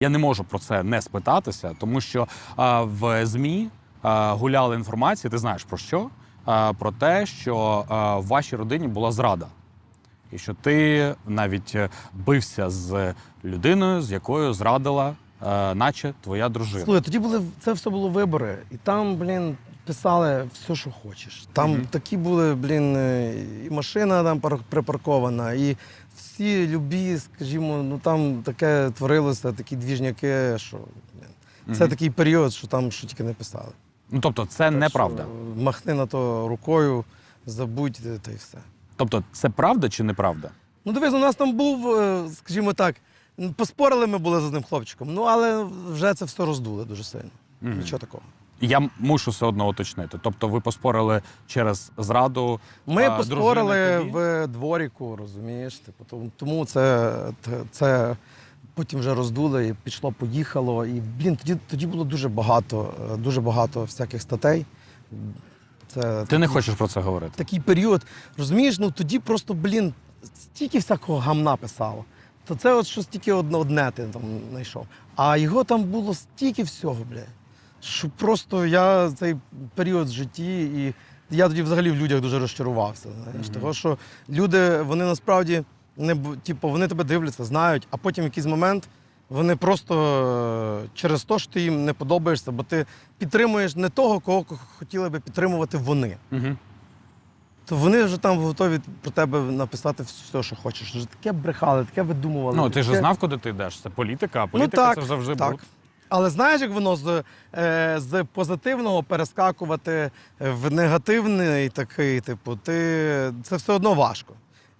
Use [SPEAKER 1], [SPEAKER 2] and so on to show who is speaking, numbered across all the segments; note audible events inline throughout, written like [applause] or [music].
[SPEAKER 1] Я не можу про це не спитатися, тому що а, в ЗМІ а, гуляла інформація, ти знаєш про що? А, про те, що а, в вашій родині була зрада. І що ти навіть е, бився з людиною, з якою зрадила, е, наче твоя дружина.
[SPEAKER 2] Слухай, тоді були це все було вибори, і там, блін, писали все, що хочеш. Там
[SPEAKER 1] Мгм.
[SPEAKER 2] такі були, блін, е, і машина там пар- припаркована, і всі любі, скажімо, ну там таке творилося, такі двіжняки, що блін. Це
[SPEAKER 1] Мгм.
[SPEAKER 2] такий період, що там що тільки не писали.
[SPEAKER 1] Ну тобто, це
[SPEAKER 2] Так
[SPEAKER 1] неправда.
[SPEAKER 2] що Махни на то рукою, забудь е, та й все.
[SPEAKER 1] Тобто, це правда чи неправда?
[SPEAKER 2] Ну, дивись, у нас там був, е, скажімо так, м, поспорили ми були з одним хлопчиком, ну але вже це все роздули дуже сильно.
[SPEAKER 1] Мгм.
[SPEAKER 2] Нічого такого.
[SPEAKER 1] Я мушу все одно уточнити. Тобто, ви поспорили через зраду.
[SPEAKER 2] Ми
[SPEAKER 1] а,
[SPEAKER 2] поспорили в дворіку, розумієш? Типу, тому- це, це потім вже роздули і пішло, поїхало. І блін, тоді, тоді було дуже багато, е, дуже багато всяких статей. Це
[SPEAKER 1] Ти не хочеш про це говорити.
[SPEAKER 2] такий період. Розумієш, ну тоді просто, блін, стільки всякого гамна писало. То це от щось тільки одне, одне ти там знайшов. А його там було стільки всього, бля. Що просто я цей період в житті, і я тоді взагалі в людях дуже розчарувався. Знаєш,
[SPEAKER 1] Мгм.
[SPEAKER 2] Того, що люди, вони насправді не типу, вони тебе дивляться, знають, а потім в якийсь момент вони просто е, через те, що ти їм не подобаєшся, бо ти підтримуєш не того, кого хотіли би підтримувати вони
[SPEAKER 1] Угу.
[SPEAKER 2] то вони вже там готові про тебе написати все, що хочеш. Вже таке брехали, таке видумували.
[SPEAKER 1] Ну ти ж знав, куди ти йдеш. Це політика, а політика
[SPEAKER 2] ну, так,
[SPEAKER 1] це завжди
[SPEAKER 2] так.
[SPEAKER 1] бруд.
[SPEAKER 2] Але знаєш, як воно з, е, з позитивного перескакувати в негативний такий, типу, ти це все одно важко.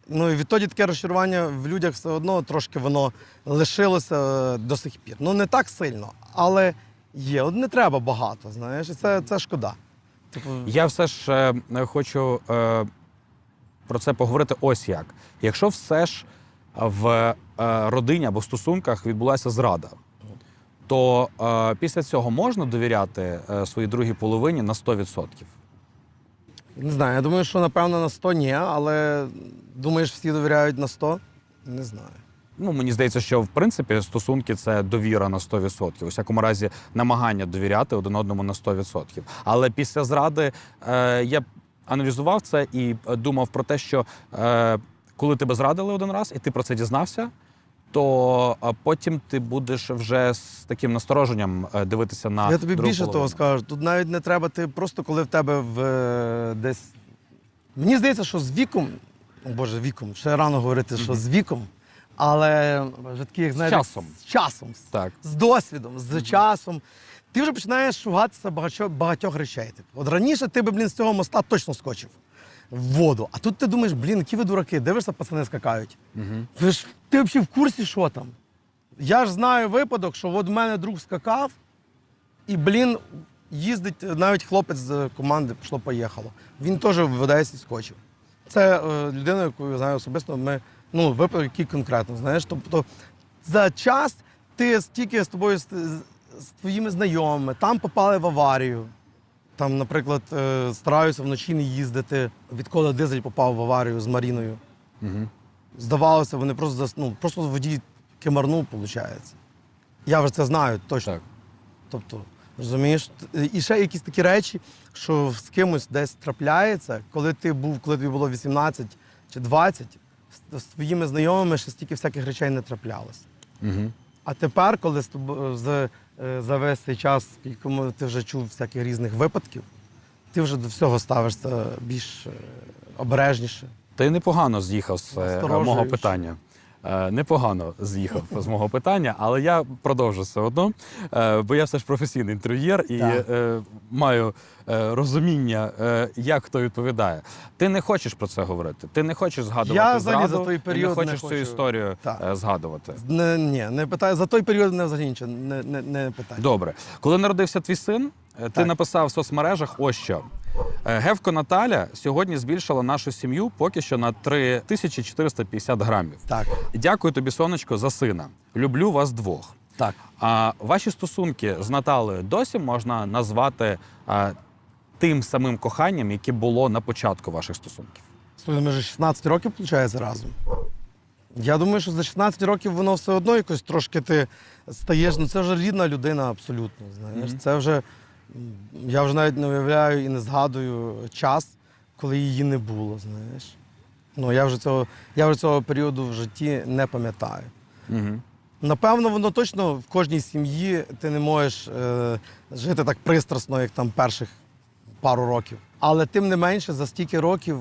[SPEAKER 2] Ну і відтоді таке розчарування в людях все одно трошки воно лишилося до сих пір. Ну не так сильно, але є. От не треба багато, знаєш, і це, це шкода. Типу,
[SPEAKER 1] Я все ж е, хочу е, про це поговорити ось як. Якщо все ж в е, родині або стосунках відбулася зрада, то е, після цього можна довіряти е, своїй другій половині на 100%?
[SPEAKER 2] Не знаю, я думаю, що напевно на 100 ні, але думаєш, всі довіряють на 100? Не знаю.
[SPEAKER 1] Ну, мені здається, що в принципі стосунки це довіра на 100%. У всякому разі, намагання довіряти один одному на 100%. Але після зради е, я аналізував це і е, думав про те, що е, коли тебе зрадили один раз, і ти про це дізнався, то потім ти будеш вже з таким настороженням е, дивитися на
[SPEAKER 2] я тобі
[SPEAKER 1] другу
[SPEAKER 2] більше того скажу. Тут навіть не треба, ти просто коли в тебе в е, десь. Мені здається, що з віком, о Боже, віком, ще рано говорити, що з віком, але вже такі, як знаєш,
[SPEAKER 1] часом.
[SPEAKER 2] з часом,
[SPEAKER 1] Так.
[SPEAKER 2] з досвідом, з часом. Ти вже починаєш шугатися багатьох, багатьох речей. Типу. От раніше ти би, блін, з цього моста точно скочив в воду. А тут ти думаєш, блін, які ви дураки, дивишся, пацани скакають.
[SPEAKER 1] Угу.
[SPEAKER 2] Ви ж ти взагалі в курсі, що там? Я ж знаю випадок, що от в мене друг скакав, і, блін, їздить навіть хлопець з команди пішло-поїхало. Він теж в Одесі скочив. Це е, людина, яку я знаю особисто, ми, ну, випадок, який конкретно, знаєш. Тобто за час ти стільки з тобою, з, з твоїми знайомими, там попали в аварію. Там, наприклад, е, стараюся вночі не їздити, відколи дизель попав в аварію з Маріною.
[SPEAKER 1] Угу.
[SPEAKER 2] Здавалося, вони просто ну, просто водій кимарнув, виходить. Я вже це знаю точно.
[SPEAKER 1] Так.
[SPEAKER 2] Тобто, розумієш, і ще якісь такі речі, що з кимось десь трапляється, коли ти був, коли тобі було 18 чи 20, з, твоїми знайомими ще стільки всяких речей не траплялось.
[SPEAKER 1] Угу.
[SPEAKER 2] А тепер, коли з з, за весь цей час, скільки ти вже чув всяких різних випадків, ти вже до всього ставишся більш е, обережніше.
[SPEAKER 1] Ти непогано з'їхав з е, мого питання. Е, Непогано з'їхав з мого питання, але я продовжу все одно, е, бо я все ж професійний інтерв'єр і
[SPEAKER 2] Так.
[SPEAKER 1] е, маю розуміння, як хто відповідає. Ти не хочеш про це говорити. Ти не хочеш згадувати
[SPEAKER 2] Я
[SPEAKER 1] зраду,
[SPEAKER 2] за той період
[SPEAKER 1] не
[SPEAKER 2] не
[SPEAKER 1] хочеш цю
[SPEAKER 2] хочу.
[SPEAKER 1] історію
[SPEAKER 2] Так.
[SPEAKER 1] згадувати.
[SPEAKER 2] Не, ні, не питаю. За той період мене взагалі нічого не, не, не питаю.
[SPEAKER 1] Добре, коли народився твій син, ти
[SPEAKER 2] Так.
[SPEAKER 1] написав в соцмережах ось що. Е, Гевко Наталя сьогодні збільшила нашу сім'ю поки що на 3450 грамів.
[SPEAKER 2] Так,
[SPEAKER 1] Дякую тобі, сонечко, за сина. Люблю вас двох.
[SPEAKER 2] так.
[SPEAKER 1] А ваші стосунки з Наталею досі можна назвати а, тим самим коханням, яке було на початку ваших стосунків.
[SPEAKER 2] Слухай, ми вже 16 років, виходить, разом. Я думаю, що за 16 років воно все одно якось трошки ти стаєш. Ну це вже рідна людина абсолютно. Знаєш,
[SPEAKER 1] Мгм.
[SPEAKER 2] це вже я вже навіть не уявляю і не згадую час, коли її не було. Знаєш. Ну я вже цього, я вже цього періоду в житті не пам'ятаю.
[SPEAKER 1] Угу.
[SPEAKER 2] Напевно, воно точно в кожній сім'ї ти не можеш е, жити так пристрасно, як там перших пару років. Але тим не менше, за стільки років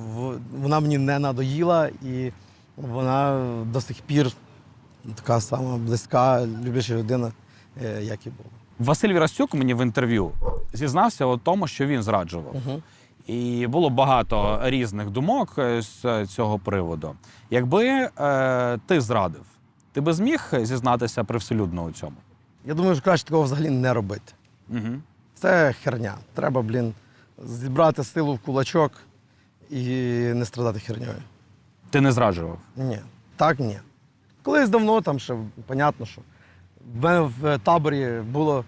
[SPEAKER 2] вона мені не надоїла, і вона до сих пір така сама близька, любляча людина, е, як і була.
[SPEAKER 1] Василь Вірастюк мені в інтерв'ю зізнався у тому, що він зраджував.
[SPEAKER 2] Угу.
[SPEAKER 1] І було багато різних думок е, з цього приводу. Якби е, ти зрадив, ти би зміг зізнатися привселюдно у цьому?
[SPEAKER 2] Я думаю, що краще такого взагалі не робити.
[SPEAKER 1] Угу.
[SPEAKER 2] Це херня. Треба, блін, зібрати силу в кулачок і не страдати херньою.
[SPEAKER 1] Ти не зраджував.
[SPEAKER 2] Ні, так ні. Колись давно там ще понятно, що в мене в таборі було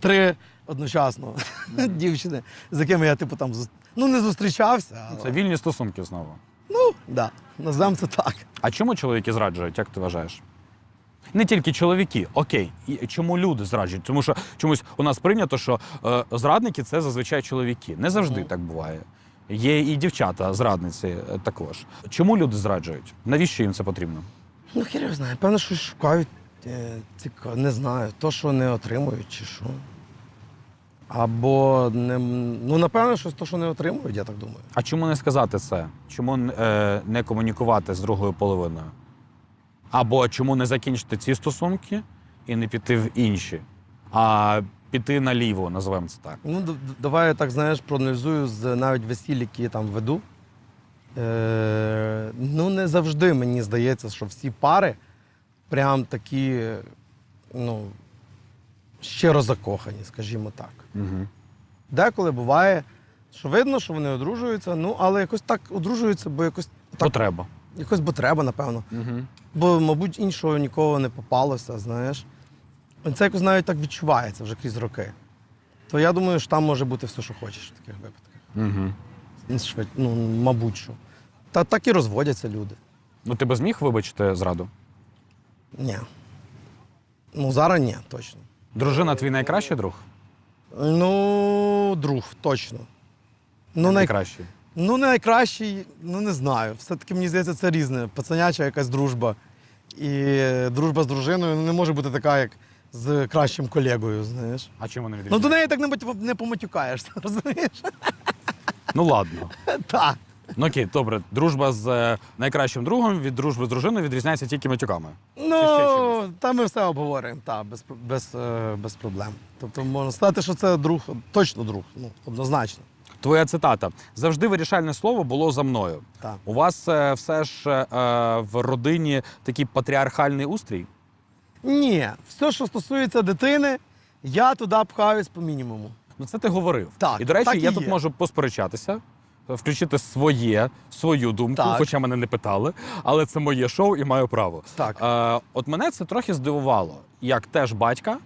[SPEAKER 2] три одночасно [laughs] дівчини, з якими я, типу, там ну, не зустрічався. Але...
[SPEAKER 1] Це вільні стосунки знову.
[SPEAKER 2] Ну, да, назвемо це так.
[SPEAKER 1] А чому чоловіки зраджують, як ти вважаєш? Не тільки чоловіки, окей. І чому люди зраджують? Тому що чомусь у нас прийнято, що е, зрадники це зазвичай чоловіки. Не завжди
[SPEAKER 2] Мгм.
[SPEAKER 1] так буває. Є і дівчата, зрадниці е, також. Чому люди зраджують? Навіщо їм це потрібно?
[SPEAKER 2] Ну, хер його знає. Певно, щось шукають. Е, цікаво, не знаю, то, що не отримують, чи що. Або не, ну, напевно, щось то, що не отримують, я так думаю.
[SPEAKER 1] А чому не сказати це? Чому е, не комунікувати з другою половиною? Або чому не закінчити ці стосунки і не піти в інші, а піти наліво, називаємо це так.
[SPEAKER 2] Ну, давай я так знаєш, проаналізую з навіть весіль, які я там веду. Е, ну, не завжди мені здається, що всі пари прям такі, ну, щиро закохані, скажімо так.
[SPEAKER 1] Угу.
[SPEAKER 2] Деколи буває, що видно, що вони одружуються, ну, але якось так одружуються, бо якось, так,
[SPEAKER 1] Потреба.
[SPEAKER 2] якось бо треба, напевно.
[SPEAKER 1] Угу.
[SPEAKER 2] Бо, мабуть, іншого нікого не попалося, знаєш. Це якось навіть так відчувається вже крізь роки. То я думаю, що там може бути все, що хочеш в таких випадках.
[SPEAKER 1] Угу.
[SPEAKER 2] Швид- Ну, мабуть, що. Та так і розводяться люди.
[SPEAKER 1] Ну, ти би зміг вибачити зраду?
[SPEAKER 2] Ні. Ну, зараз ні, точно.
[SPEAKER 1] Дружина твій найкращий друг?
[SPEAKER 2] Ну, друг, точно. Ну, най...
[SPEAKER 1] Найкращий.
[SPEAKER 2] ну найкращий, ну не знаю. Все-таки мені здається, це різне. Пацаняча якась дружба. І дружба з дружиною ну, не може бути така, як з кращим колегою, знаєш.
[SPEAKER 1] А чим вони
[SPEAKER 2] Ну
[SPEAKER 1] відрізняються?
[SPEAKER 2] до неї так не, не поматюкаєшся, [laughs] розумієш?
[SPEAKER 1] Ну ладно.
[SPEAKER 2] Так.
[SPEAKER 1] Ну окей, добре. Дружба з е, найкращим другом від дружби з дружиною відрізняється тільки матюками.
[SPEAKER 2] Ну, там ми все обговоримо, так, без, без, е, без проблем. Тобто можна сказати, що це друг, точно друг, ну, однозначно.
[SPEAKER 1] Твоя цитата завжди вирішальне слово було за мною.
[SPEAKER 2] Так.
[SPEAKER 1] У вас е, все ж е, в родині такий патріархальний устрій?
[SPEAKER 2] Ні, все, що стосується дитини, я туди пхаюсь по мінімуму.
[SPEAKER 1] Ну це ти говорив.
[SPEAKER 2] Так,
[SPEAKER 1] і до речі,
[SPEAKER 2] так і
[SPEAKER 1] я
[SPEAKER 2] є.
[SPEAKER 1] тут можу посперечатися. Включити своє, свою думку,
[SPEAKER 2] Так.
[SPEAKER 1] хоча мене не питали, але це моє шоу і маю право.
[SPEAKER 2] Так.
[SPEAKER 1] Е, от мене це трохи здивувало, як теж батька,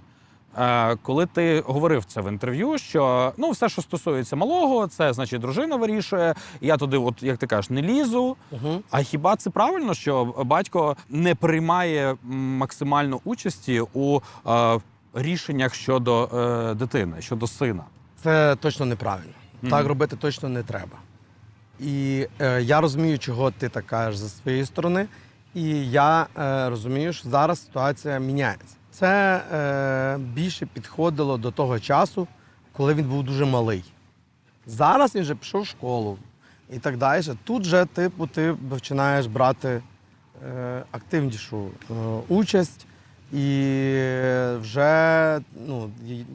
[SPEAKER 1] е, коли ти говорив це в інтерв'ю, що ну все, що стосується малого, це значить дружина вирішує. Я туди, от як ти кажеш, не лізу.
[SPEAKER 2] Угу.
[SPEAKER 1] А хіба це правильно, що батько не приймає м, максимально участі у е, рішеннях щодо е, дитини, щодо сина?
[SPEAKER 2] Це точно неправильно. Так робити точно не треба. І е, я розумію, чого ти так кажеш зі своєї сторони. І я е, розумію, що зараз ситуація міняється. Це е, більше підходило до того часу, коли він був дуже малий. Зараз він вже пішов в школу і так далі. Тут же типу, ти починаєш брати е, активнішу е, участь. І вже, ну,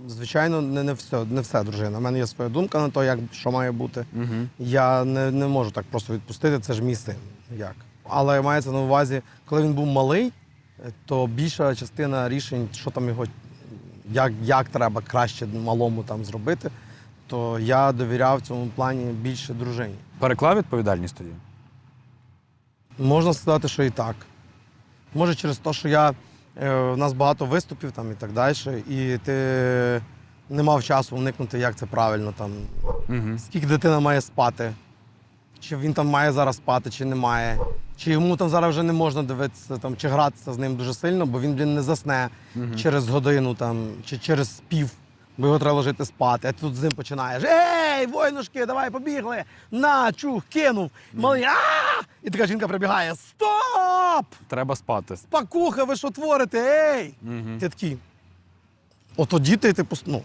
[SPEAKER 2] звичайно, не, не, все, не все дружина. У мене є своя думка на те, як що має бути.
[SPEAKER 1] Угу.
[SPEAKER 2] Я не, не можу так просто відпустити, це ж мій син. Як? Але мається на увазі, коли він був малий, то більша частина рішень, що там його, як, як треба краще малому там зробити, то я довіряв в цьому плані більше дружині.
[SPEAKER 1] Переклав відповідальність тоді?
[SPEAKER 2] Можна сказати, що і так. Може, через те, що я, у нас багато виступів там і так далі, і ти не мав часу вникнути, як це правильно там,
[SPEAKER 1] Угу.
[SPEAKER 2] скільки дитина має спати, чи він там має зараз спати, чи не має, Чи йому там зараз вже не можна дивитися там, чи гратися з ним дуже сильно, бо він, блін, не засне через годину там, чи через пів, бо його треба ложити спати. А ти тут з ним починаєш. Ей, воїнушки, давай побігли! На, чух, кинув. Малий, а І така жінка прибігає: Стоп!
[SPEAKER 1] Треба спати.
[SPEAKER 2] Пакуха, ви що творите? Ей!
[SPEAKER 1] Мгм.
[SPEAKER 2] Ти такий. От тоді ти, типу, ну,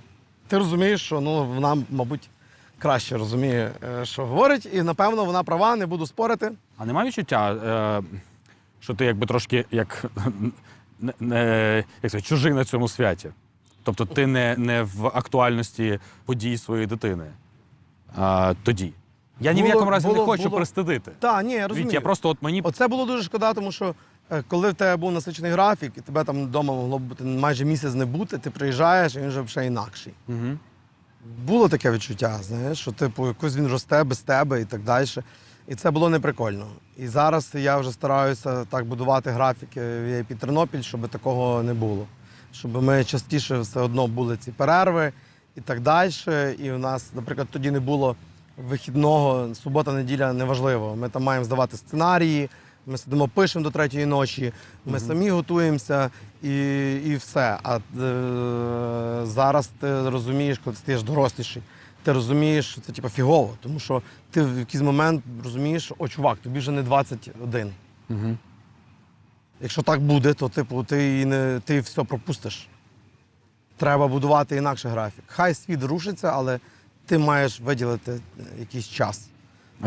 [SPEAKER 2] ти розумієш, що ну, вона, мабуть, краще розуміє, е, що говорить, і напевно вона права, не буду спорити.
[SPEAKER 1] А немає відчуття, е, що ти якби трошки як, не, не, як це, чужий на цьому святі? Тобто ти не, не в актуальності подій своєї дитини а, тоді. Я ні в
[SPEAKER 2] Було-
[SPEAKER 1] якому разі
[SPEAKER 2] було-
[SPEAKER 1] не хочу
[SPEAKER 2] було.
[SPEAKER 1] пристидити.
[SPEAKER 2] Так, ні, я розумію.
[SPEAKER 1] Віть, я просто от мені
[SPEAKER 2] Оце було дуже шкода, тому що е, коли в тебе був насичений графік, і тебе там вдома могло бути майже місяць не бути, ти приїжджаєш, і він вже ще інакший.
[SPEAKER 1] Угу.
[SPEAKER 2] Було таке відчуття, знаєш, що типу якось він росте без тебе і так далі. І це було неприкольно. І зараз я вже стараюся так будувати графіки в VIP Тернопіль, щоб такого не було. Щоб ми частіше все одно були ці перерви і так далі. І у нас, наприклад, тоді не було вихідного, субота, неділя неважливо. Ми там маємо здавати сценарії, ми сидимо, пишемо до третьої ночі, ми самі готуємося і, і все. А е, зараз ти розумієш, коли ти стаєш доросліший, ти розумієш, що це типу, фігово, тому що ти в якийсь момент розумієш, о, чувак, тобі вже не 21.
[SPEAKER 1] Угу.
[SPEAKER 2] Якщо так буде, то типу, ти, не, ти все пропустиш. Треба будувати інакше графік. Хай світ рушиться, але ти маєш виділити е, якийсь час.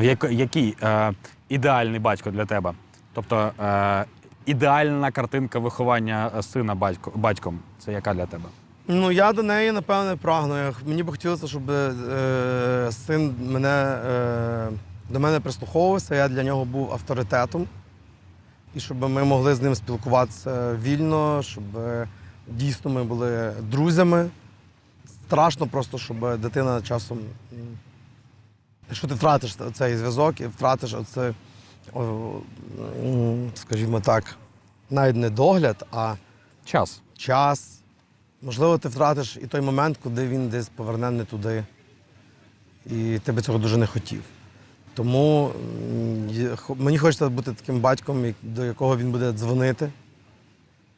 [SPEAKER 1] Як, який е, ідеальний батько для тебе? Тобто е, ідеальна картинка виховання е, сина батько, батьком це яка для тебе?
[SPEAKER 2] Ну, я до неї, напевне, прагну. Я х- Мені б хотілося, щоб е, син мене, е, до мене прислуховувався, я для нього був авторитетом. І щоб ми могли з ним спілкуватися вільно, щоб е, дійсно ми були друзями. Страшно просто, щоб дитина часом. Якщо ти втратиш цей зв'язок і втратиш оце, скажімо так, навіть не догляд, а
[SPEAKER 1] Час.
[SPEAKER 2] час. Можливо, ти втратиш і той момент, коли він десь поверне не туди. І ти би цього дуже не хотів. Тому мені хочеться бути таким батьком, до якого він буде дзвонити,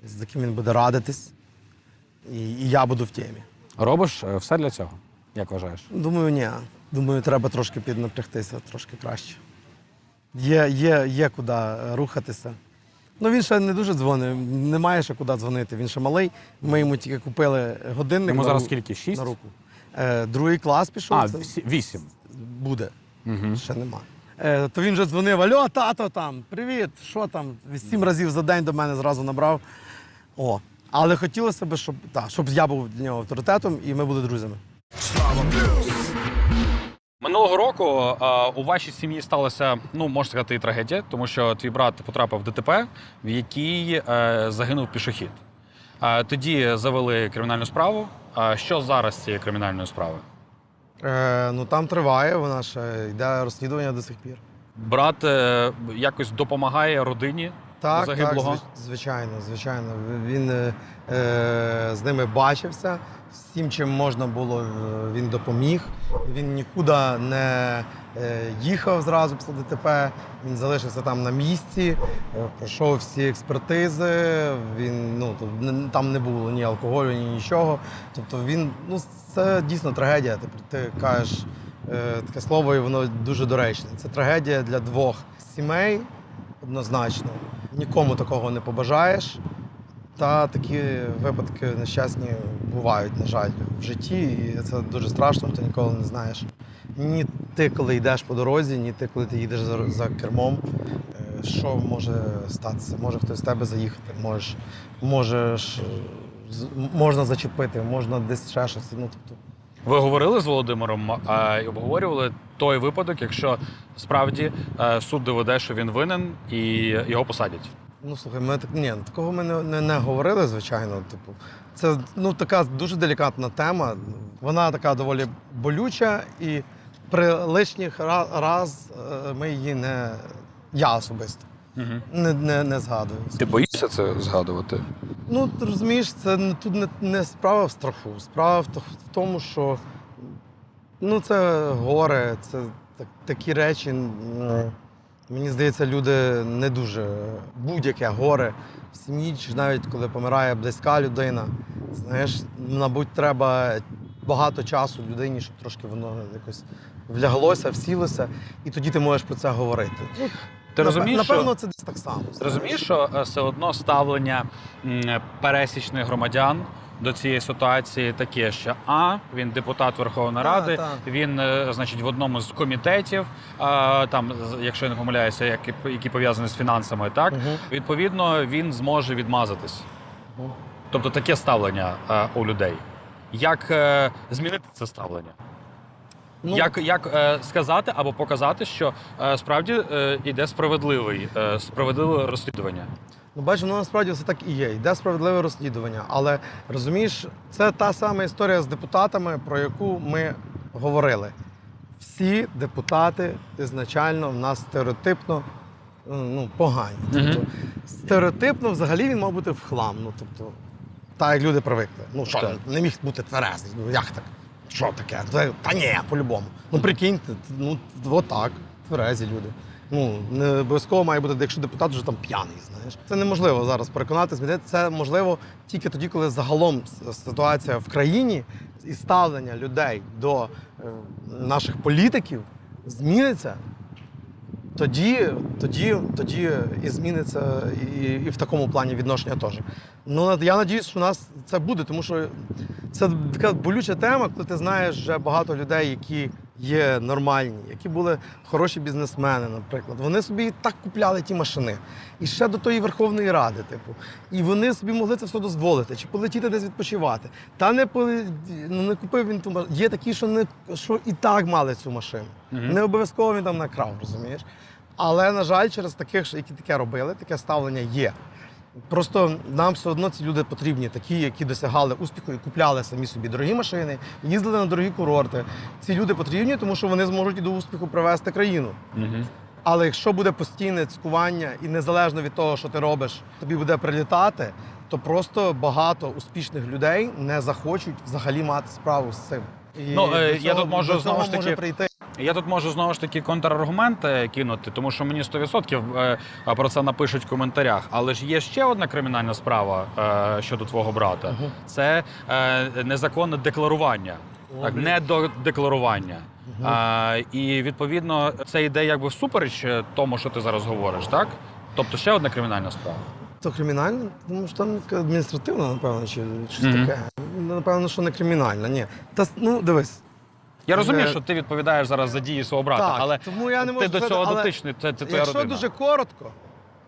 [SPEAKER 2] з яким він буде радитись, і я буду в темі.
[SPEAKER 1] Робиш е, все для цього, як вважаєш?
[SPEAKER 2] Думаю, ні. Думаю, треба трошки піднапрягтися, трошки краще. Є, є, є куди е, рухатися. Ну він ще не дуже дзвонить, немає ще куди дзвонити. Він ще малий. Ми йому тільки купили годинник.
[SPEAKER 1] Йому
[SPEAKER 2] на
[SPEAKER 1] зараз
[SPEAKER 2] ру-
[SPEAKER 1] скільки? Шість?
[SPEAKER 2] На руку. Е, другий клас пішов.
[SPEAKER 1] А,
[SPEAKER 2] це
[SPEAKER 1] вісім.
[SPEAKER 2] буде.
[SPEAKER 1] Угу.
[SPEAKER 2] Ще нема. Е, то він вже дзвонив: Альо, тато там, привіт, що там? Сім разів за день до мене зразу набрав. О. Але хотілося б, щоб, та, щоб я був для нього авторитетом і ми були друзями.
[SPEAKER 1] Минулого року е, у вашій сім'ї сталася, ну можна сказати, і трагедія, тому що твій брат потрапив в ДТП, в якій е, загинув пішохід. Е, тоді завели кримінальну справу. А що зараз з цією кримінальною справою?
[SPEAKER 2] Е, ну там триває, вона ще йде розслідування до сих пір.
[SPEAKER 1] Брат е, якось допомагає родині
[SPEAKER 2] Так,
[SPEAKER 1] загиблого.
[SPEAKER 2] так, звичайно, звичайно. Він е, е, з ними бачився. Всім, чим можна було, е, він допоміг. Він нікуди не е, їхав зразу після ДТП. Він залишився там на місці, пройшов всі експертизи. Він ну там не було ні алкоголю, ні нічого. Тобто він ну це дійсно трагедія. Ти, ти кажеш таке слово, і воно дуже доречне. Це трагедія для двох сімей однозначно. Нікому такого не побажаєш. Та такі випадки нещасні бувають, на жаль, в житті. І це дуже страшно, ти ніколи не знаєш. Ні ти, коли йдеш по дорозі, ні ти, коли ти їдеш за, за кермом. е, Що може статися? Може хтось з тебе заїхати, можеш, можеш, можна зачепити, можна десь ще щось. Ну, тобто,
[SPEAKER 1] Ви говорили з Володимиром а, і обговорювали той випадок, якщо справді е, суд доведе, що він винен, і його посадять.
[SPEAKER 2] Ну, слухай, ми так ні, такого ми не, не, не говорили, звичайно. Типу, це ну така дуже делікатна тема. Вона така доволі болюча, і при лишніх раз, раз е, ми її не я особисто
[SPEAKER 1] Угу.
[SPEAKER 2] не, не, не згадую.
[SPEAKER 1] Ти боїшся це згадувати?
[SPEAKER 2] Ну, ти розумієш, це тут не, не справа в страху. Справа в, тому, що ну, це горе, це так, такі речі Мені здається, люди не дуже будь-яке горе в сім'ї, чи навіть коли помирає близька людина. Знаєш, мабуть, треба багато часу людині, щоб трошки воно якось вляглося, всілося, і тоді ти можеш про це говорити.
[SPEAKER 1] Ти розумієш, що-
[SPEAKER 2] напевно, це десь так само.
[SPEAKER 1] Ти Розумієш, що е, все одно ставлення пересічних громадян до цієї ситуації таке, що а він депутат Верховної Ради,
[SPEAKER 2] та.
[SPEAKER 1] він, е, значить, в одному з комітетів, а, там, якщо я не помиляюся, які, які пов'язані з фінансами, так
[SPEAKER 2] Мгм.
[SPEAKER 1] відповідно він зможе відмазатись.
[SPEAKER 2] Мгм.
[SPEAKER 1] Тобто таке ставлення е, у людей. Як е, змінити це ставлення?
[SPEAKER 2] Ну,
[SPEAKER 1] Як, як е, сказати або показати, що е, справді е, йде справедливий, е, справедливе розслідування?
[SPEAKER 2] Ну, бачиш, воно насправді все так і є. Йде справедливе розслідування. Але розумієш, це та сама історія з депутатами, про яку ми говорили. Всі депутати ізначально в нас стереотипно ну, погані. Тобто, стереотипно взагалі він мав бути в хлам. Ну, тобто, так як люди привикли. Ну що,
[SPEAKER 1] Так.
[SPEAKER 2] не міг бути тверезий. Ну як так? Що таке? Та, ні, по-любому. Ну прикиньте, ну отак, тверезі люди. Ну, не обов'язково має бути, якщо депутат вже там п'яний, знаєш. Це неможливо зараз переконати, змінити. Це можливо тільки тоді, коли загалом ситуація в країні і ставлення людей до е, наших політиків зміниться. Тоді, тоді, тоді і зміниться і, і в такому плані відношення теж. Ну я надіюсь, що у нас це буде, тому що це така болюча тема, коли ти знаєш вже багато людей, які є нормальні, які були хороші бізнесмени, наприклад. Вони собі і так купляли ті машини. І ще до тої Верховної Ради, типу. І вони собі могли це все дозволити, чи полетіти десь відпочивати. Та не поли... ну, не купив він ту машину. Є такі, що не що і так мали цю машину.
[SPEAKER 1] Мгм.
[SPEAKER 2] Не обов'язково він там накрав, розумієш? Але, на жаль, через таких, які таке робили, таке ставлення є. Просто нам все одно ці люди потрібні, такі, які досягали успіху і купляли самі собі дорогі машини, їздили на дорогі курорти. Ці люди потрібні, тому що вони зможуть і до успіху привести країну.
[SPEAKER 1] Угу.
[SPEAKER 2] Але якщо буде постійне цькування і незалежно від того, що ти робиш, тобі буде прилітати, то просто багато успішних людей не захочуть взагалі мати справу з цим. І
[SPEAKER 1] Ну, е,
[SPEAKER 2] до
[SPEAKER 1] я тут можу
[SPEAKER 2] до
[SPEAKER 1] знову ж таки-
[SPEAKER 2] може прийти.
[SPEAKER 1] Я тут можу знову ж таки контраргумент кинути, тому що мені 100% е, про це напишуть в коментарях. Але ж є ще одна кримінальна справа е, щодо твого брата. Це е, незаконне декларування,
[SPEAKER 2] О,
[SPEAKER 1] так,
[SPEAKER 2] блін.
[SPEAKER 1] недодекларування.
[SPEAKER 2] Мгм.
[SPEAKER 1] А, і відповідно це йде якби всупереч тому, що ти зараз говориш, так? Тобто ще одна кримінальна справа.
[SPEAKER 2] То кримінальне? Тому що там адміністративна, напевно, чи щось таке. Напевно, що не кримінальна. Ні. Та ну дивись.
[SPEAKER 1] Я розумію,
[SPEAKER 2] Е,
[SPEAKER 1] що ти відповідаєш зараз за дії свого брата,
[SPEAKER 2] так,
[SPEAKER 1] але
[SPEAKER 2] тому я не
[SPEAKER 1] ти до цього
[SPEAKER 2] але
[SPEAKER 1] дотичний. Це, це твоя
[SPEAKER 2] Якщо
[SPEAKER 1] родина.
[SPEAKER 2] дуже коротко,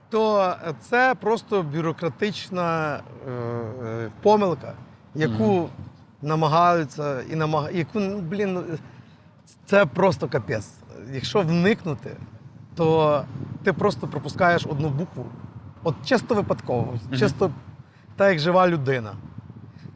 [SPEAKER 2] то це просто бюрократична е, е, помилка, яку намагаються і намаг... яку, ну, блін, ну, це просто капець. Якщо вникнути, то ти просто пропускаєш одну букву. От чисто випадково,
[SPEAKER 1] Мгм.
[SPEAKER 2] чисто так, як жива людина.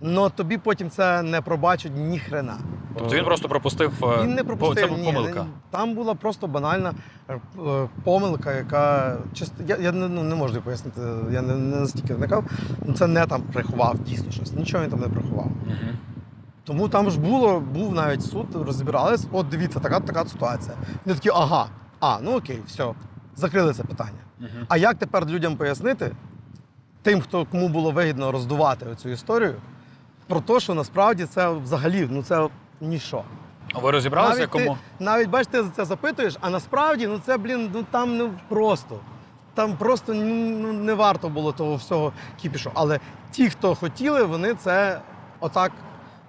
[SPEAKER 2] Но тобі потім це не пробачать ні хрена.
[SPEAKER 1] Тобто він просто пропустив. е,
[SPEAKER 2] Він не пропустив.
[SPEAKER 1] Це
[SPEAKER 2] ні,
[SPEAKER 1] помилка.
[SPEAKER 2] Там була просто банальна е, е, помилка, яка чисто. Я, я не, ну, не можу пояснити, я не, не настільки вникав. Ну, Це не там приховав дійсно щось. Нічого він там не приховав.
[SPEAKER 1] Мгм.
[SPEAKER 2] Тому там ж було, був навіть суд, розбирались. От дивіться, така така ситуація. Вони такі, ага, а, ну окей, все, закрили це питання.
[SPEAKER 1] Мгм.
[SPEAKER 2] А як тепер людям пояснити, тим, хто кому було вигідно роздувати цю історію, про те, що насправді це взагалі ну це ніщо.
[SPEAKER 1] Ви розібралися,
[SPEAKER 2] навіть,
[SPEAKER 1] кому?
[SPEAKER 2] ти, навіть бачиш, ти за це запитуєш, а насправді ну це, блін, ну там ну просто. Там просто ну, ну, не варто було того всього кіпішу. Але ті, хто хотіли, вони це отак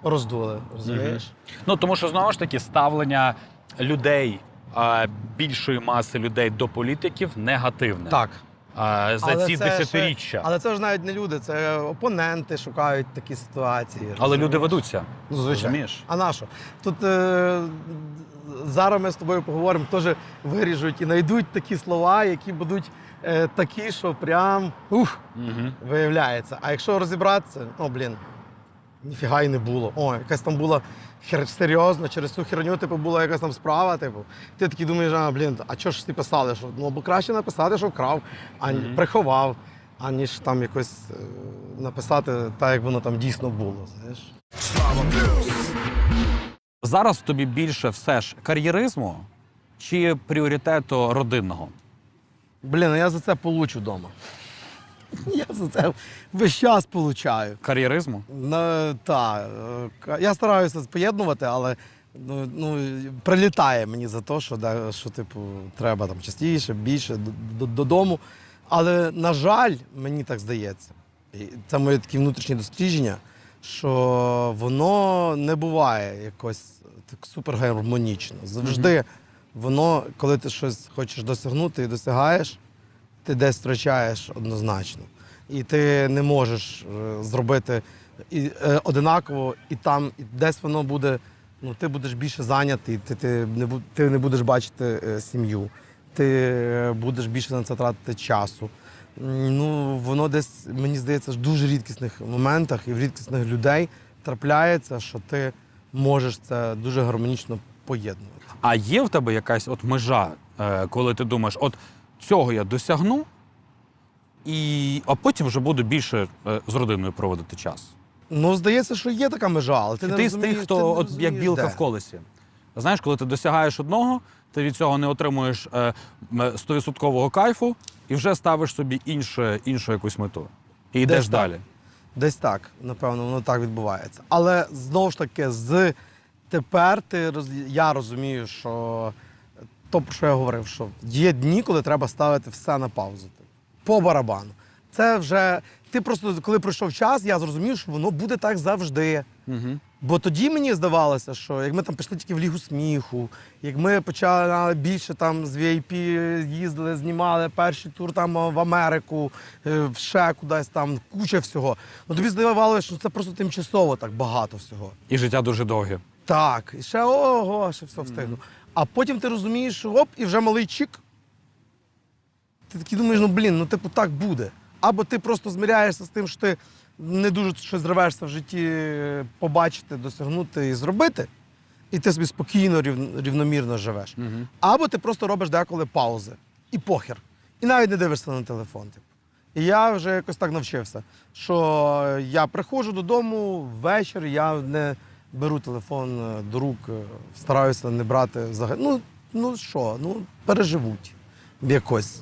[SPEAKER 2] роздули. Розумієш?
[SPEAKER 1] Ну тому що знову ж таки ставлення людей, більшої маси людей до політиків негативне.
[SPEAKER 2] Так.
[SPEAKER 1] А, за
[SPEAKER 2] Але
[SPEAKER 1] ці
[SPEAKER 2] це
[SPEAKER 1] десятиріччя.
[SPEAKER 2] ще- але це ж навіть не люди, це опоненти шукають такі ситуації.
[SPEAKER 1] Але
[SPEAKER 2] розумієш?
[SPEAKER 1] люди ведуться.
[SPEAKER 2] Ну, звичайно. А на що? Тут е, зараз ми з тобою поговоримо, теж виріжуть і знайдуть такі слова, які будуть е, такі, що прям ух,
[SPEAKER 1] Угу.
[SPEAKER 2] виявляється. А якщо розібратися, ну блін, ніфіга й не було. О, якась там була хер... серйозно, через цю херню, типу, була якась там справа. Типу, ти такий думаєш, а блін, а чого ж ти писали? Що ну бо краще написати, що вкрав, а
[SPEAKER 1] Мгм.
[SPEAKER 2] приховав, аніж там якось е, написати так, як воно там дійсно було. Знаєш.
[SPEAKER 1] Зараз тобі більше все ж кар'єризму чи пріоритету родинного?
[SPEAKER 2] Блін, а я за це получу вдома. [laughs] Я за це весь час получаю.
[SPEAKER 1] Кар'єризму?
[SPEAKER 2] На, та, е, я стараюся поєднувати, але ну, ну, прилітає мені за те, що, да, що типу, треба там частіше, більше додому. Але, на жаль, мені так здається. І це моє такі внутрішні дослідження, що воно не буває якось так супергармонічно. Завжди воно, коли ти щось хочеш досягнути і досягаєш, ти десь втрачаєш однозначно. І ти не можеш е, зробити і, е, одинаково, і там, і десь воно буде. Ну, ти будеш більше зайнятий, ти, ти, не, ти не будеш бачити е, сім'ю, ти будеш більше на це тратити часу. Ну, воно десь, мені здається, в дуже рідкісних моментах і в рідкісних людей трапляється, що ти можеш це дуже гармонічно поєднувати.
[SPEAKER 1] А є в тебе якась от межа, коли ти думаєш, от цього я досягну, і, а потім вже буду більше е, з родиною проводити час.
[SPEAKER 2] Ну, здається, що є така межа, але ти
[SPEAKER 1] Ти,
[SPEAKER 2] не
[SPEAKER 1] ти з
[SPEAKER 2] розумієш,
[SPEAKER 1] тих,
[SPEAKER 2] ти не
[SPEAKER 1] хто от як білка
[SPEAKER 2] де.
[SPEAKER 1] в колесі. Знаєш, коли ти досягаєш одного, ти від цього не отримуєш е, м, стовідсоткового кайфу і вже ставиш собі інше, іншу якусь мету. І йдеш
[SPEAKER 2] так.
[SPEAKER 1] далі.
[SPEAKER 2] Десь так, напевно, воно так відбувається. Але знову ж таки, з тепер ти роз... я розумію, що то, про що я говорив, що є дні, коли треба ставити все на паузу. По барабану. Це вже. Ти просто, коли пройшов час, я зрозумів, що воно буде так завжди.
[SPEAKER 1] Угу.
[SPEAKER 2] Бо тоді мені здавалося, що як ми там пішли тільки в Лігу сміху, як ми почали більше там з VIP їздили, знімали перший тур там в Америку, е, ще кудись там, куча всього. Ну тобі здавалося, що це просто тимчасово так багато всього.
[SPEAKER 1] І життя дуже довге.
[SPEAKER 2] Так, і ще ого, ще все встигну. А потім ти розумієш, що оп, і вже малий чик. Ти такий думаєш, ну блін, ну типу так буде. Або ти просто зміряєшся з тим, що ти не дуже щось зриваєшся в житті е, побачити, досягнути і зробити, і ти собі спокійно, рів- рівномірно живеш.
[SPEAKER 1] Угу.
[SPEAKER 2] Або ти просто робиш деколи паузи і похер. І навіть не дивишся на телефон. Типу. І я вже якось так навчився, що я приходжу додому ввечері, я не беру телефон е, до рук, е, стараюся не брати взагалі. Ну, ну що, ну переживуть якось.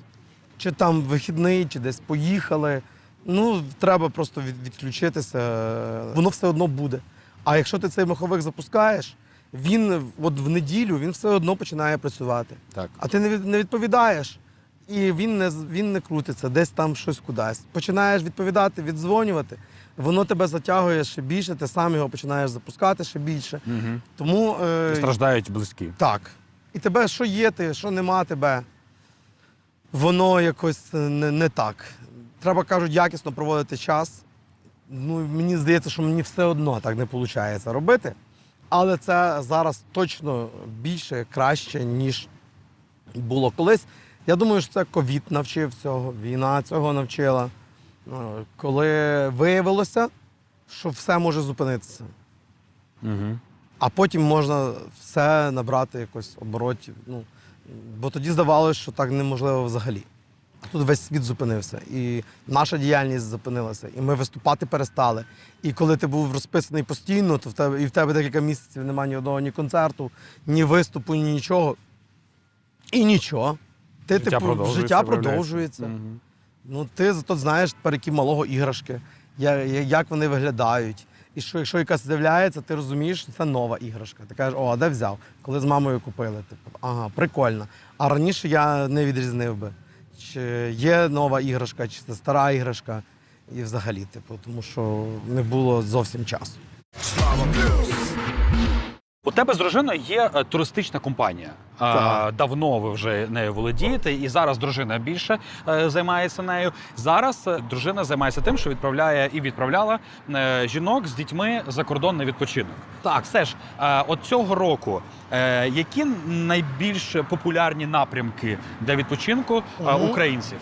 [SPEAKER 2] Чи там вихідний, чи десь поїхали. Ну, треба просто відключитися. е, Воно все одно буде. А якщо ти цей маховик запускаєш, він от в неділю він все одно починає працювати.
[SPEAKER 1] Так.
[SPEAKER 2] А ти не, від- не відповідаєш, і він не, він не крутиться, десь там щось кудись. Починаєш відповідати, віддзвонювати, воно тебе затягує ще більше, ти сам його починаєш запускати ще більше.
[SPEAKER 1] Угу.
[SPEAKER 2] Тому е,
[SPEAKER 1] І страждають близькі.
[SPEAKER 2] так. І тебе, що є ти, що нема тебе, воно якось не, не так. Треба, кажуть, якісно проводити час. Ну, мені здається, що мені все одно так не виходить робити. Але це зараз точно більше, краще, ніж було колись. Я думаю, що це ковід навчив цього, війна цього навчила. Е, Коли виявилося, що все може зупинитися.
[SPEAKER 1] Угу.
[SPEAKER 2] А потім можна все набрати якось оборотів. Ну, бо тоді здавалося, що так неможливо взагалі. А тут весь світ зупинився, і наша діяльність зупинилася, і ми виступати перестали. І коли ти був розписаний постійно, то в тебе і в тебе декілька місяців немає ні одного ні концерту, ні виступу, ні нічого. І нічого. Ти,
[SPEAKER 1] Життя
[SPEAKER 2] типу,
[SPEAKER 1] продовжується,
[SPEAKER 2] життя
[SPEAKER 1] виявляється.
[SPEAKER 2] продовжується.
[SPEAKER 1] Мгм.
[SPEAKER 2] Ну, ти зато знаєш тепер, малого іграшки, як вони виглядають. І що якщо якась з'являється, ти розумієш, що це нова іграшка. Ти кажеш, о, а де взяв? Коли з мамою купили. Типу, ага, прикольно. А раніше я не відрізнив би, чи є нова іграшка, чи це стара іграшка. І взагалі, типу, тому що не було зовсім часу.
[SPEAKER 1] У тебе з дружиною є е, туристична компанія. Е,
[SPEAKER 2] Так.
[SPEAKER 1] давно ви вже нею володієте, і зараз дружина більше е, займається нею. Зараз е, дружина займається тим, що відправляє і відправляла е, жінок з дітьми за кордон на відпочинок. Так, все ж, е, от цього року, е, які найбільш популярні напрямки для відпочинку е,
[SPEAKER 2] Мгм.
[SPEAKER 1] українців?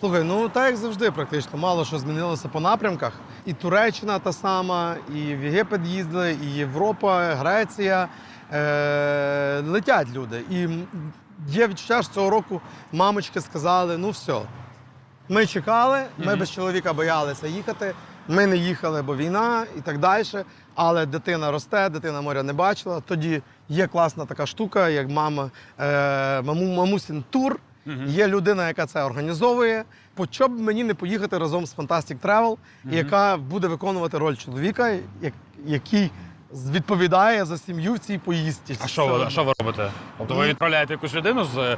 [SPEAKER 2] Слухай, ну так як завжди, практично мало що змінилося по напрямках. І Туреччина та сама, і в Єгипет їздили, і Європа, Греція. Е- летять люди. І є відчуття, що цього року мамочки сказали: ну все, ми чекали, ми без чоловіка боялися їхати. Ми не їхали, бо війна і так далі. Але дитина росте, дитина моря не бачила. Тоді є класна така штука, як мама, е, маму, мамусін тур. Є людина, яка це організовує. По чому б мені не поїхати разом з Fantastic Travel, яка буде виконувати роль чоловіка, як- який відповідає за сім'ю в цій поїздці.
[SPEAKER 1] А що ви, а що ви робите? Тобто ви відправляєте якусь людину з е,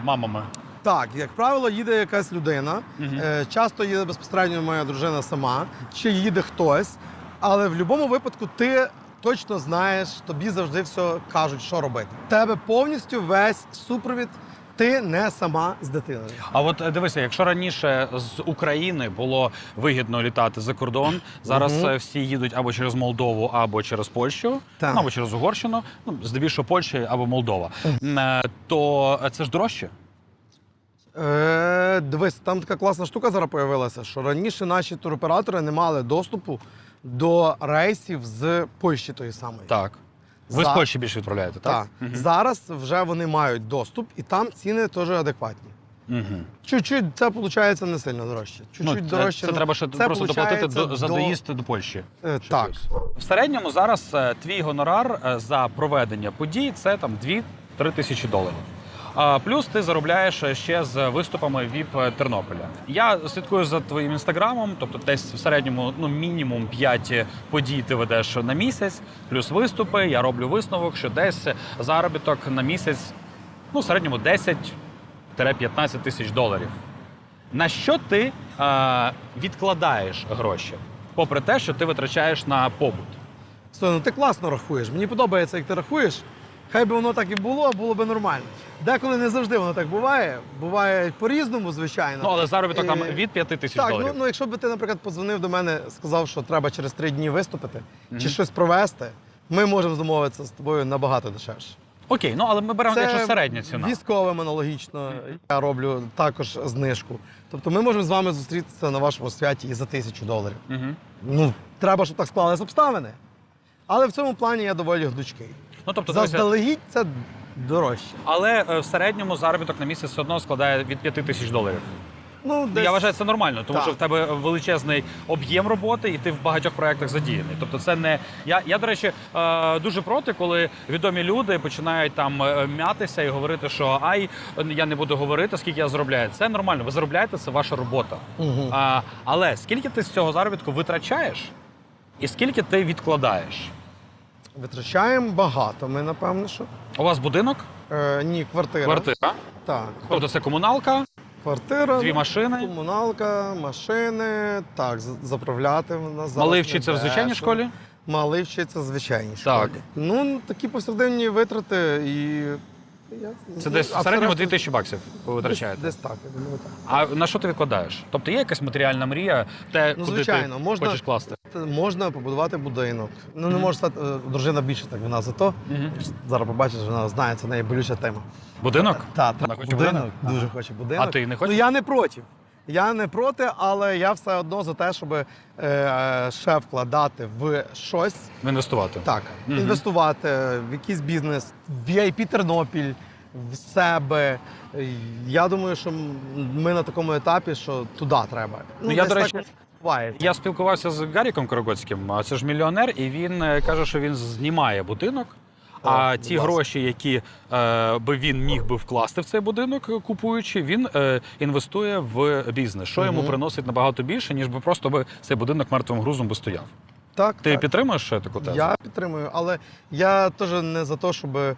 [SPEAKER 1] мамами?
[SPEAKER 2] Так, як правило, їде якась людина. Е, часто їде безпосередньо моя дружина сама, чи їде хтось. Але в будь-якому випадку ти точно знаєш, тобі завжди все кажуть, що робити. Тебе повністю весь супровід, ти не сама з дитиною.
[SPEAKER 1] А от е, дивися, якщо раніше з України було вигідно літати за кордон, зараз
[SPEAKER 2] Мгм.
[SPEAKER 1] е, всі їдуть або через Молдову, або через Польщу,
[SPEAKER 2] Так.
[SPEAKER 1] ну, або через Угорщину, ну здебільшого Польща або Молдова. Е, То е, це ж дорожче.
[SPEAKER 2] Е, дивись, там така класна штука зараз появилася, що раніше наші туроператори не мали доступу до рейсів з Польщі тої самої.
[SPEAKER 1] Так. Ви
[SPEAKER 2] За-
[SPEAKER 1] з Польщі більше відправляєте, так?
[SPEAKER 2] Так.
[SPEAKER 1] Мгм.
[SPEAKER 2] Зараз вже вони мають доступ, і там ціни теж адекватні.
[SPEAKER 1] Мгм.
[SPEAKER 2] Чуть-чуть це виходить не сильно дорожче. Чуть-чуть
[SPEAKER 1] Ну, це,
[SPEAKER 2] дорожче.
[SPEAKER 1] це
[SPEAKER 2] ну,
[SPEAKER 1] треба ще
[SPEAKER 2] це
[SPEAKER 1] просто доплатити
[SPEAKER 2] получається
[SPEAKER 1] до, за
[SPEAKER 2] до-
[SPEAKER 1] доїзд до Польщі.
[SPEAKER 2] Е,
[SPEAKER 1] Ще
[SPEAKER 2] так.
[SPEAKER 1] В середньому зараз е, твій гонорар е, за проведення подій це там 2-3 тисячі доларів. Плюс ти заробляєш ще з виступами ВІП Тернополя. Я слідкую за твоїм інстаграмом, тобто десь в середньому ну мінімум 5 подій ти ведеш на місяць, плюс виступи. Я роблю висновок, що десь заробіток на місяць ну в середньому 10-15 тисяч доларів. На що ти е, відкладаєш гроші, попри те, що ти витрачаєш на побут?
[SPEAKER 2] Слухай, ну ти класно рахуєш. Мені подобається, як ти рахуєш. Хай би воно так і було, було б нормально. Деколи не завжди воно так буває. Буває по-різному, звичайно.
[SPEAKER 1] Ну, але заробіток там від 5 тисяч
[SPEAKER 2] Так, ну,
[SPEAKER 1] доларів.
[SPEAKER 2] ну якщо б ти, наприклад, подзвонив до мене, сказав, що треба через три дні виступити
[SPEAKER 1] Мгм.
[SPEAKER 2] чи щось провести, ми можемо домовитися з тобою набагато дешевше.
[SPEAKER 1] Окей, ну але ми беремо якщо середня ціна.
[SPEAKER 2] Військовим аналогічно. Я роблю також знижку. Тобто ми можемо з вами зустрітися на вашому святі і за тисячу доларів.
[SPEAKER 1] Угу.
[SPEAKER 2] Ну, треба, щоб так склались обставини. Але в цьому плані я доволі гнучкий.
[SPEAKER 1] Ну тобто,
[SPEAKER 2] Заздалегідь це дорожче.
[SPEAKER 1] але е, в середньому заробіток на місяць все одно складає від 5 тисяч доларів.
[SPEAKER 2] Ну, десь...
[SPEAKER 1] Я вважаю, це нормально, тому
[SPEAKER 2] Так.
[SPEAKER 1] що в тебе величезний об'єм роботи, і ти в багатьох проєктах задіяний. Тобто, це не я, я до речі, е, дуже проти, коли відомі люди починають там е, м'ятися і говорити, що ай, я не буду говорити, скільки я заробляю. Це нормально. Ви заробляєте, це ваша робота. А, але скільки ти з цього заробітку витрачаєш, і скільки ти відкладаєш?
[SPEAKER 2] Витрачаємо багато. Ми, напевно, що.
[SPEAKER 1] У вас будинок,
[SPEAKER 2] Е, ні, квартира.
[SPEAKER 1] квартира,
[SPEAKER 2] Так.
[SPEAKER 1] тобто це комуналка,
[SPEAKER 2] Квартира,
[SPEAKER 1] дві машини.
[SPEAKER 2] комуналка, машини. Так, заправляти в нас
[SPEAKER 1] Малий вчиться в звичайній школі.
[SPEAKER 2] Малий вчиться в звичайній школі.
[SPEAKER 1] Так.
[SPEAKER 2] Ну, такі повсякденні витрати і. Я...
[SPEAKER 1] Це
[SPEAKER 2] ну,
[SPEAKER 1] десь в середньому
[SPEAKER 2] решта-
[SPEAKER 1] 2 тисячі баксів ви витрачаєте.
[SPEAKER 2] Десь, десь так, я думаю, так.
[SPEAKER 1] А на що ти відкладаєш? Тобто є якась матеріальна мрія, те,
[SPEAKER 2] Ну,
[SPEAKER 1] куди
[SPEAKER 2] звичайно,
[SPEAKER 1] ти
[SPEAKER 2] можна-
[SPEAKER 1] хочеш класти?
[SPEAKER 2] Можна побудувати будинок. Ну, не може стати е, дружина більше так вона зато.
[SPEAKER 1] Мгм.
[SPEAKER 2] Зараз побачиш, вона знає, це неї болюча тема.
[SPEAKER 1] Будинок?
[SPEAKER 2] Так,
[SPEAKER 1] Вона хоче будинок?
[SPEAKER 2] Дуже хоче будинок.
[SPEAKER 1] А ти не хочеш?
[SPEAKER 2] Ну я не проти. Я не проти, але я все одно за те, щоб е, ще вкладати в щось.
[SPEAKER 1] Інвестувати.
[SPEAKER 2] Так,
[SPEAKER 1] Мгм.
[SPEAKER 2] інвестувати в якийсь бізнес, в VIP Тернопіль, в себе. Я думаю, що ми на такому етапі, що туди треба.
[SPEAKER 1] Ну, я,
[SPEAKER 2] десь
[SPEAKER 1] до
[SPEAKER 2] так
[SPEAKER 1] речі,
[SPEAKER 2] буває.
[SPEAKER 1] Я спілкувався з Гаріком Корогоцьким, а це ж мільйонер, і він е, каже, що він знімає будинок. А
[SPEAKER 2] О,
[SPEAKER 1] ті гроші, які е, би він міг би вкласти в цей будинок, е, купуючи, він е, інвестує в бізнес, що йому приносить набагато більше, ніж би просто би цей будинок мертвим грузом би стояв.
[SPEAKER 2] Так,
[SPEAKER 1] Ти
[SPEAKER 2] так.
[SPEAKER 1] підтримуєш е, таку тезу?
[SPEAKER 2] Я підтримую, але я теж не за те, щоб м,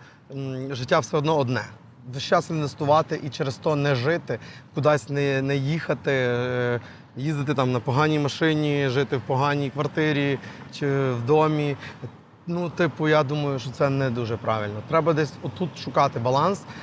[SPEAKER 2] життя все одно одне. Весь час інвестувати і через то не жити, кудись не, не їхати, е, їздити там на поганій машині, жити в поганій квартирі чи в домі. Ну, типу, я думаю, що це не дуже правильно. Треба десь отут шукати баланс